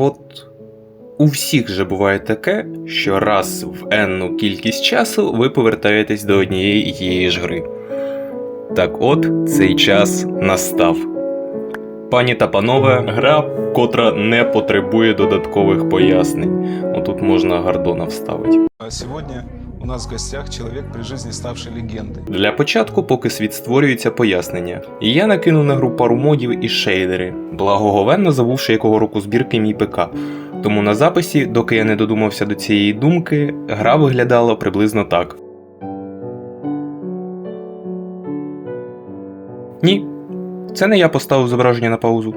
От у всіх же буває таке, що раз в енну кількість часу ви повертаєтесь до однієї ж гри. Так от цей час настав. Пані та панове, гра, котра не потребує додаткових пояснень. Отут можна Гордона вставити. А Сегодня у нас в гостях человек при жизни ставший легендой. Для початку, поки світ створюється пояснення, і я накинув на гру пару модів і шейдери, благоговенно забувши якого року збірки мій ПК. Тому на записі, доки я не додумався до цієї думки, гра виглядала приблизно так. Ні, це не я поставив зображення на паузу.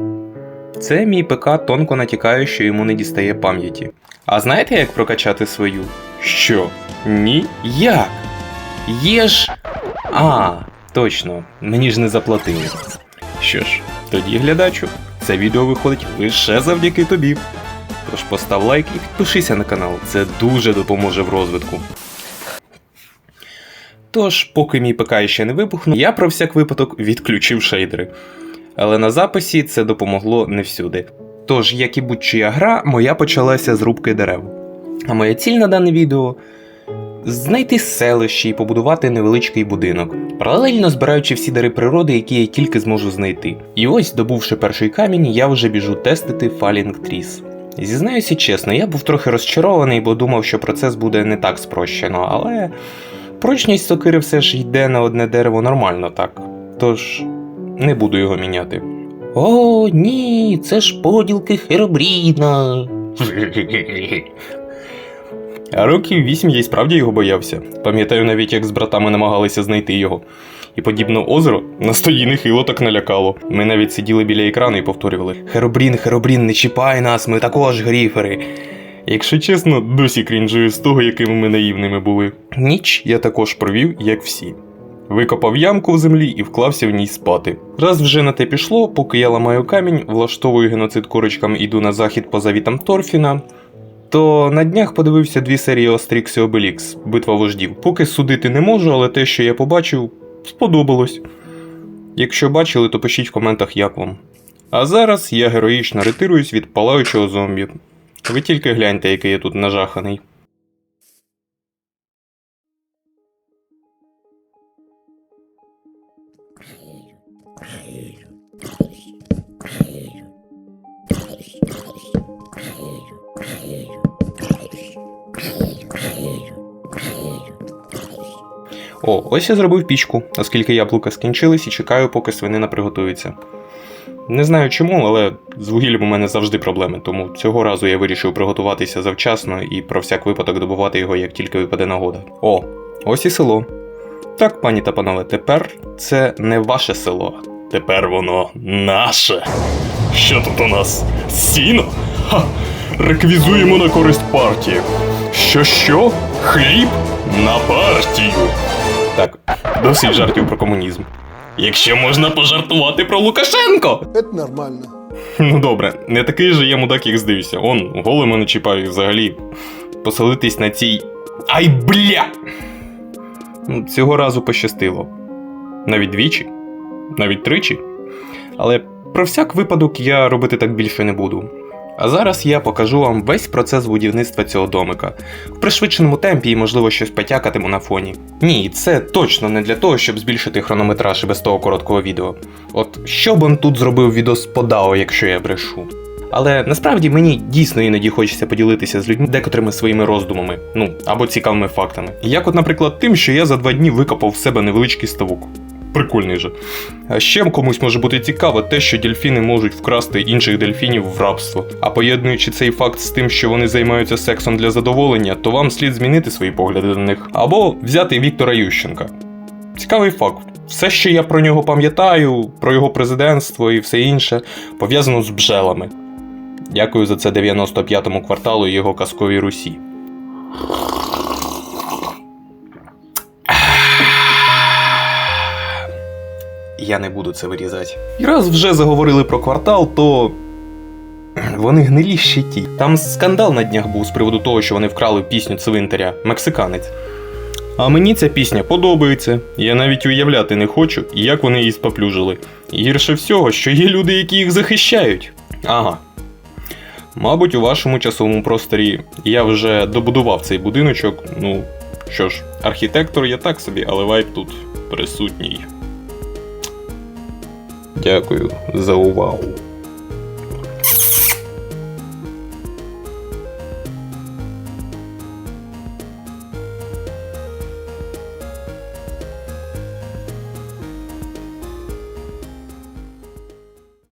Це мій ПК тонко натякає, що йому не дістає пам'яті. А знаєте, як прокачати свою? Що? Ні? Як? Є ж. А, точно, мені ж не заплатили. Що ж, тоді, глядачу, це відео виходить лише завдяки тобі. Тож постав лайк і підпишися на канал, це дуже допоможе в розвитку. Тож, поки мій ПК ще не вибухнув, я про всяк випадок відключив шейдери. Але на записі це допомогло не всюди. Тож, як і будь-чия гра, моя почалася з рубки дерев. А моя ціль на дане відео знайти селище і побудувати невеличкий будинок, паралельно збираючи всі дари природи, які я тільки зможу знайти. І ось, добувши перший камінь, я вже біжу тестити Falling Trees. Зізнаюся чесно, я був трохи розчарований, бо думав, що процес буде не так спрощено, але прочність сокири все ж йде на одне дерево нормально так. Тож не буду його міняти. О, ні, це ж поділки Херобріна. А років вісім я й справді його боявся. Пам'ятаю навіть, як з братами намагалися знайти його. І подібне озеро на стої нехило так налякало. Ми навіть сиділи біля екрану і повторювали: Херобрін, Херобрін, не чіпай нас, ми також гріфери. Якщо чесно, досі крінжую з того, якими ми наївними були. Ніч я також провів, як всі. Викопав ямку в землі і вклався в ній спати. Раз вже на те пішло, поки я ламаю камінь, влаштовую геноцид курочкам, іду на захід по завітам Торфіна. То на днях подивився дві серії Острікс і Обелікс Битва вождів. Поки судити не можу, але те, що я побачив, сподобалось. Якщо бачили, то пишіть в коментах, як вам. А зараз я героїчно ретируюсь від палаючого зомбі. Ви тільки гляньте, який я тут нажаханий. О, ось я зробив пічку, оскільки яблука скінчились і чекаю, поки свинина приготується. Не знаю чому, але з вугіллям у мене завжди проблеми, тому цього разу я вирішив приготуватися завчасно і про всяк випадок добувати його, як тільки випаде нагода. О, ось і село. Так, пані та панове, тепер це не ваше село. Тепер воно наше. Що тут у нас? Сіно? Ха! Реквізуємо на користь партії. Що що? Хліб на партію. Так, досить жартів про комунізм. Якщо можна пожартувати про Лукашенко. Это нормально. Ну добре, не такий же я мудак, як здаюся. Он, голими не чіпаю взагалі. Поселитись на цій. Ай бля! Ну, Цього разу пощастило. Навіть двічі, навіть тричі. Але про всяк випадок я робити так більше не буду. А зараз я покажу вам весь процес будівництва цього домика в пришвидшеному темпі і, можливо, щось потякатиму на фоні. Ні, це точно не для того, щоб збільшити хронометраж і без того короткого відео. От що б он тут зробив відос по DAO, якщо я брешу. Але насправді мені дійсно іноді хочеться поділитися з людьми декотрими своїми роздумами, ну або цікавими фактами. Як, от, наприклад, тим, що я за два дні викопав в себе невеличкий ставок. Прикольний же. А ще комусь може бути цікаво те, що дельфіни можуть вкрасти інших дельфінів в рабство. А поєднуючи цей факт з тим, що вони займаються сексом для задоволення, то вам слід змінити свої погляди на них. Або взяти Віктора Ющенка. Цікавий факт. Все, що я про нього пам'ятаю, про його президентство і все інше, пов'язано з бджелами. Дякую за це 95-му кварталу і його казковій Русі. Я не буду це вирізати. І раз вже заговорили про квартал, то. Вони гнилі ще ті. Там скандал на днях був з приводу того, що вони вкрали пісню цвинтаря Мексиканець. А мені ця пісня подобається. Я навіть уявляти не хочу, як вони її споплюжили. Гірше всього, що є люди, які їх захищають. Ага. Мабуть, у вашому часовому просторі я вже добудував цей будиночок. Ну що ж, архітектор я так собі, але вайб тут присутній. Дякую за увагу.